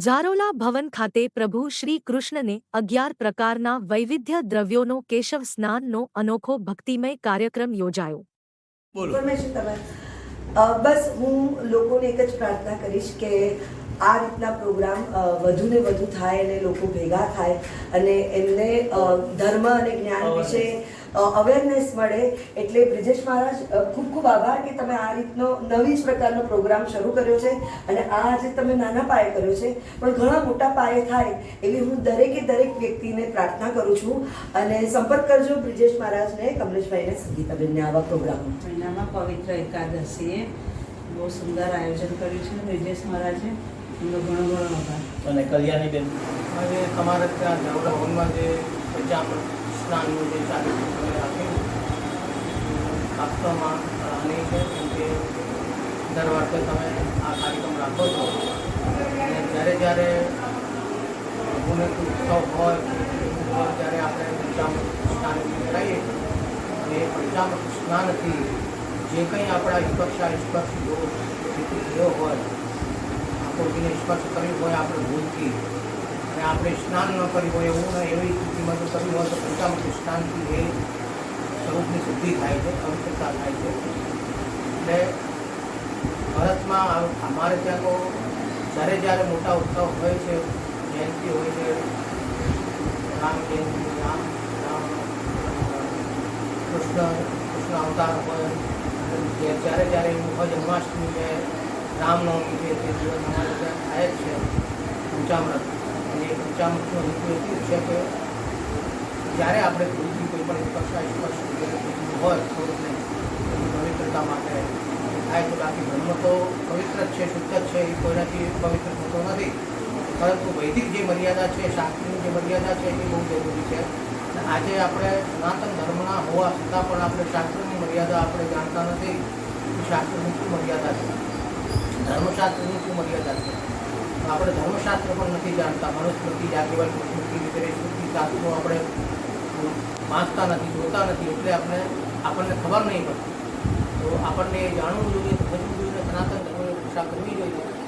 જારોલા ભવન ખાતે પ્રભુ શ્રી કૃષ્ણને અગિયાર પ્રકારના વૈવિધ્ય દ્રવ્યોનો કેશવ સ્નાનનો અનોખો ભક્તિમય કાર્યક્રમ યોજાયો. બસ હું લોકોને એક જ પ્રાર્થના કરીશ કે આ રીતના પ્રોગ્રામ વધુ ને વધુ થાય અને લોકો ભેગા થાય અને એમને ધર્મ અને જ્ઞાન વિશે અવેરનેસ મળે. એટલે બ્રિજેશ મહારાજ ખૂબ ખૂબ આભાર કે તમે આ રીતનો નવી જ પ્રકારનો પ્રોગ્રામ શરૂ કર્યો છે અને આ આજે તમે નાના પાયે કર્યો છે પણ ઘણા મોટા પાયે થાય એવી હું દરેકે દરેક વ્યક્તિને પ્રાર્થના કરું છું. અને સંપર્ક કરજો બ્રિજેશ મહારાજને કમલેશભાઈને સંગીતાબેનને આવા પ્રોગ્રામમાં મહિનામાં પવિત્ર એકાદશીએ બહુ સુંદર આયોજન કર્યું છે બ્રિજેશ મહારાજે. એમનો ઘણો ઘણો આભાર. અને કલ્યાણીબેન હવે તમારે ત્યાં જાવડા હોલમાં જે પંચામૃત સ્નાનનું જે તમે આપ્યું વાસ્તવમાં સરાહનીય છે કેમ કે દર વર્ષે તમે આ કાર્યક્રમ રાખો છો અને જ્યારે જ્યારે પ્રભુને ઉત્સવ હોય ત્યારે આપણે પંચામૃત સ્નાન કરાવીએ અને એ પંચામૃત સ્નાનથી જે કંઈ આપણા સ્પર્શા સ્પર્શ દોષ હોય આકૃતિને સ્પર્શ કર્યું હોય આપણે ભૂલથી અને આપણે સ્નાન ન કર્યું હોય એવું એવી સ્થિતિમાં જો કર્યું હોય તો પંચામૃત સ્નાનથી એ સ્વરૂપની શુદ્ધિ થાય છે પવિત્રતા થાય છે એટલે ભારતમાં આ- અમારે ત્યાં તો જ્યારે જ્યારે મોટા ઉત્સવ હોય છે જયંતિ હોય છે રામ જયંતિ રામ રામ કૃષ્ણ કૃષ્ણ અવતાર હોય અને જે- જ્યારે જ્યારે એવું હોય જન્માષ્ટમી છે રામનવમી છે તે દિવસ અમારે ત્યાં થાય જ છે પંચામૃત અને એ પંચામૃતનો હેતુ એટલું જ છે કે જ્યારે આપણે કોઈ કોઈ પણ કક્ષા હોય સ્વરૂપને પવિત્રતા માટે થાય. તો બાકી ધર્મ તો પવિત્ર જ છે, શુદ્ધ જ છે, એ કોઈનાથી પવિત્ર થતો નથી. પરંતુ વૈદિક જે મર્યાદા છે, શાસ્ત્રીની જે મર્યાદા છે, એ બહુ જરૂરી છે. અને આજે આપણે સનાતન ધર્મના હોવા છતાં પણ આપણે શાસ્ત્રની મર્યાદા આપણે જાણતા નથી. શાસ્ત્રની શું મર્યાદા છે? ધર્મશાસ્ત્રની શું મર્યાદા છે? આપણે ધર્મશાસ્ત્ર પણ નથી જાણતા. મનુસ્મૃતિ જાગેવાલ સ્મૃતિ વગેરે સ્મૃતિ શાસ્ત્રો આપણે વાંચતા નથી, જોતા નથી, એટલે આપણે આપણને ખબર નહીં પડતી. તો આપણને એ જાણવું જોઈએ, સમજવું જોઈએ, સનાતન ધર્મની રક્ષા કરવી જોઈએ.